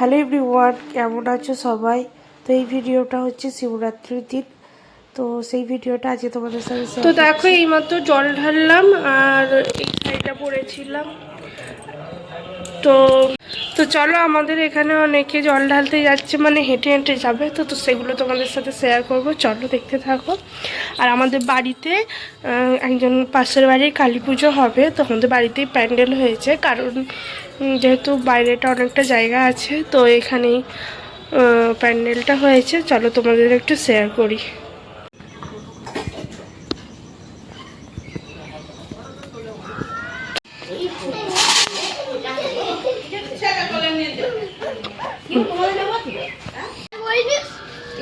Hello everyone কেমন আছো সবাই? তো এই ভিডিওটা হচ্ছে শিবরাত্রির দিন। তো সেই ভিডিওটা আজকে তোমাদের সাথে তো দেখো এইমাত্র জল ঢাললাম আর এই সাইডটা পড়েছিলাম তো তো চলো আমাদের এখানে অনেকে জল ঢালতে যাচ্ছে মানে হেঁটে হেঁটে যাবে। তো তো সেগুলো তোমাদের সাথে শেয়ার করব। চলো দেখতে থাকো। আর আমাদের বাড়িতে একজন পাশের বাড়ির কালী পুজো হবে, তো আমাদের বাড়িতেই প্যান্ডেল হয়েছে। কারণ যেহেতু বাইরেটা অনেকটা জায়গা আছে, তো এখানেই প্যান্ডেলটা হয়েছে। চলো তোমাদের একটু শেয়ার করি।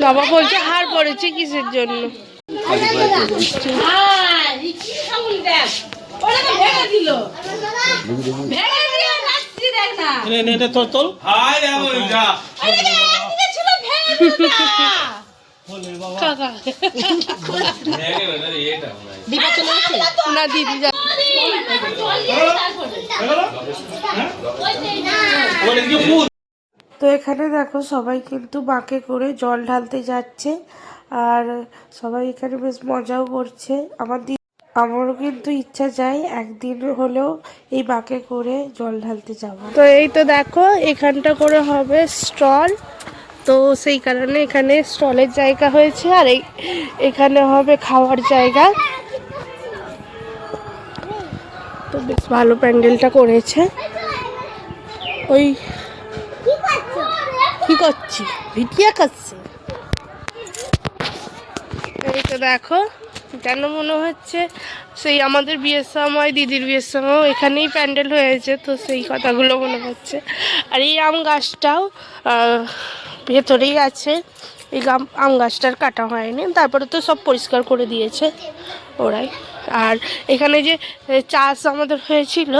বাবা বলছে হার পড়েছে কিসের জন্য? না দিদি যা। তো এখানে দেখো সবাই কিন্তু বাঁকে করে জল ঢালতে যাচ্ছে আর সবাই এখানে বেশ মজাও করছে। আমার আমারও কিন্তু ইচ্ছা যায় একদিন হলেও এই বাঁকে করে জল ঢালতে যাব তো এই তো দেখো, এখানটা করে হবে স্টল। তো সেই কারণে এখানে স্টলের জায়গা হয়েছে আর এই এখানে হবে খাওয়ার জায়গা। তো বেশ ভালো প্যান্ডেলটা করেছে। ওই কি করছি? ভিডিও করছি। এই তো দেখো যেন মনে হচ্ছে সেই আমাদের বিয়ের সময়, দিদির বিয়ের সময়ও এখানেই প্যান্ডেল হয়েছে, তো সেই কথাগুলো মনে হচ্ছে। আর এই আম গাছটাও ভেতরেই আছে। এই আম গাছটার কাটা হয়নি, তারপরে তো সব পরিষ্কার করে দিয়েছে ওরাই। আর এখানে যে চাষ আমাদের হয়েছিল,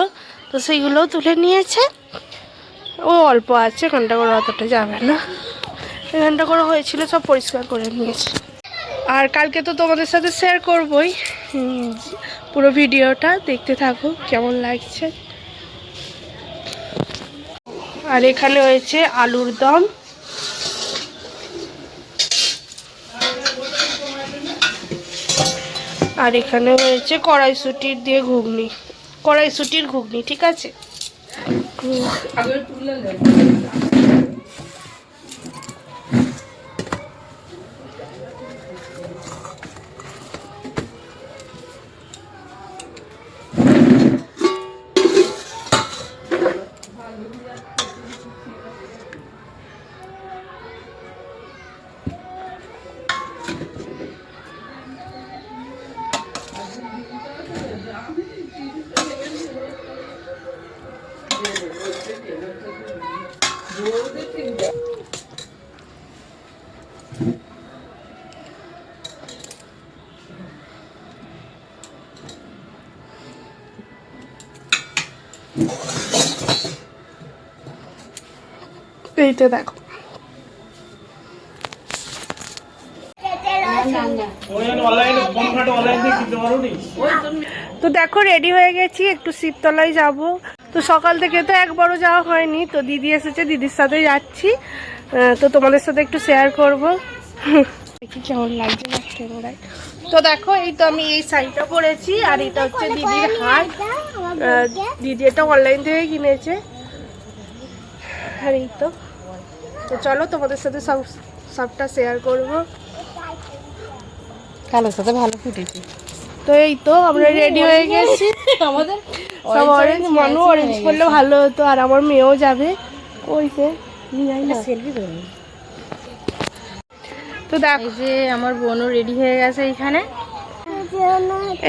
তো সেইগুলোও তুলে নিয়েছে। ও অল্প আছে, এখানটা করে অতটা যাবে না। এখানটা করে হয়েছিল, সব পরিষ্কার করে নিয়েছি। আর কালকে তো তোমাদের সাথে শেয়ার করবই। পুরো ভিডিওটা দেখতে থাকো, কেমন লাগছে। আর এখানে হয়েছে আলুর দম। আর এখানে হয়েছে কড়াইশুটির দিয়ে ঘুগনি। কড়াইশুটির ঘুগনি, ঠিক আছে? 아그걸 뚫는데. তো দেখো। তো দেখো রেডি হয়ে গেছি একটু শিবতলায় যাব। তো সকাল থেকে তো একবারও যাওয়া হয়নি তো দিদি এসেছে দিদির সাথে যাচ্ছি। তো তোমাদের সাথে একটু শেয়ার করব। দেখি কেমন লাগছে না তো দেখো এই তো আমি এই শাড়িটা পরেছি আর এটা হচ্ছে দিদির আহ, দিদি এটা অনলাইন থেকে কিনেছে। আর এই তো। তো চলো তোমাদের সাথে সব সবটা শেয়ার করব। কালোর সাথে ভালো ফুটেছে। তো এই তো আমরা রেডি হয়ে গেছি। আমাদের সব অরেঞ্জ মানু অরেঞ্জ করলে ভালো হতো আর আমার মেয়েও যাবে। আয় না। সেলফি তো দেখো যে আমার বোনও রেডি হয়ে গেছে এইখানে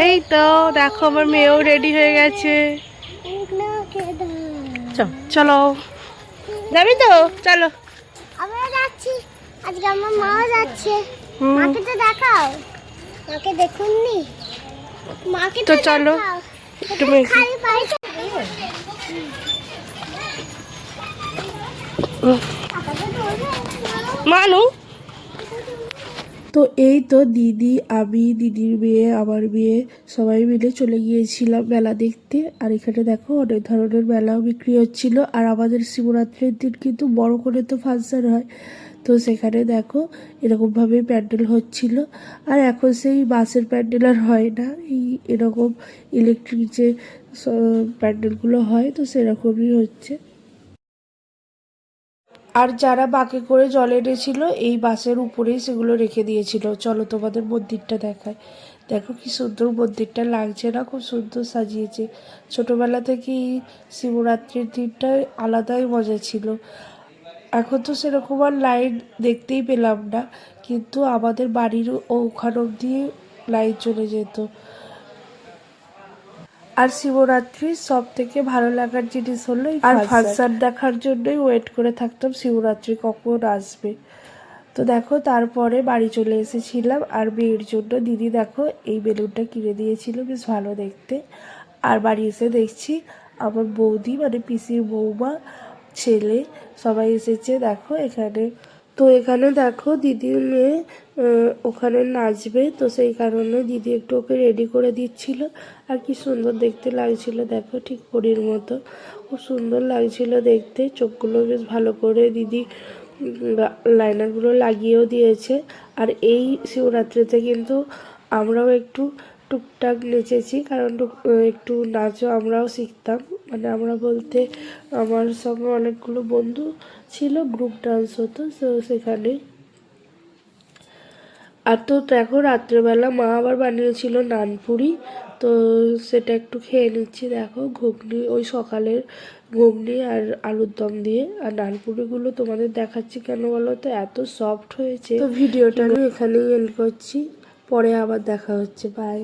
এই তো দেখো আমার মেয়েও রেডি হয়ে গেছে। চল চলো। যাবি তো? চলো। আমরা যাচ্ছি। আজকে আমার মাও যাচ্ছে। মাকে তো দেখাও। মাকে দেখুন নি মাকে তো চলো। খালি মানু? তো এই তো দিদি, আমি, দিদির মেয়ে, আমার মেয়ে, সবাই মিলে চলে গিয়েছিলাম মেলা দেখতে। আর এখানে দেখো অনেক ধরনের মেলাও বিক্রি হচ্ছিল। আর আমাদের শিবরাত্রির দিন কিন্তু বড় করে তো ফাংশন হয়। তো সেখানে দেখো এরকমভাবে প্যান্ডেল হচ্ছিল। আর এখন সেই বাসের প্যান্ডেল আর হয় না। এই এরকম ইলেকট্রিক যে প্যান্ডেলগুলো হয় তো সেরকমই হচ্ছে। আর যারা বাঁকে করে জল এনেছিল এই বাসের উপরেই সেগুলো রেখে দিয়েছিল। চলো তোমাদের মন্দিরটা দেখায় দেখো কি সুন্দর মন্দিরটা লাগছে না, খুব সুন্দর সাজিয়েছে। ছোটবেলা থেকেই শিবরাত্রির দিনটা আলাদাই মজা ছিল। এখন তো সেরকম আর লাইন দেখতেই পেলাম না, কিন্তু আমাদের বাড়ির ওখান অব্দি লাইন চলে যেত। আর শিবরাত্রির সব থেকে ভালো লাগার জিনিস হলো আর ফাংশন দেখার জন্যই ওয়েট করে থাকতাম শিবরাত্রি কখন আসবে। তো দেখো তারপরে বাড়ি চলে এসেছিলাম আর মেয়ের জন্য দিদি দেখো এই বেলুনটা কিনে দিয়েছিল বেশ ভালো দেখতে। আর বাড়ি এসে দেখছি আমার বৌদি মানে পিসির বৌমা ছেলে সবাই এসেছে দেখো এখানে। তো এখানে দেখো দিদির মেয়ে ওখানে নাচবে। তো সেই কারণে দিদি একটু ওকে রেডি করে দিচ্ছিল। আর কি সুন্দর দেখতে লাগছিল, দেখো ঠিক পরীর মতো। খুব সুন্দর লাগছিল দেখতে। চোখগুলো বেশ ভালো করে দিদি লাইনারগুলো লাগিয়েও দিয়েছে। আর এই শিবরাত্রিতে কিন্তু আমরাও একটু টুকটাক নেচেছি, কারণ একটু নাচও আমরাও শিখতাম। মানে আমরা বলতে আমার সঙ্গে অনেকগুলো বন্ধু ছিল গ্রুপ ডান্স হতো তো সেখানে। আর তো দেখো রাত্রেবেলা মা আবার বানিয়েছিল নানপুরি তো সেটা একটু খেয়ে নিচ্ছি। দেখো ঘুগনি ওই সকালের ঘুগনি আর আলুর দম দিয়ে। আর নানপুরিগুলো তোমাদের দেখাচ্ছি কেন বলো তো? এত সফট হয়েছে। তো ভিডিওটা আমি এখানেই এন্ড করছি। পরে আবার দেখা হচ্ছে। বাই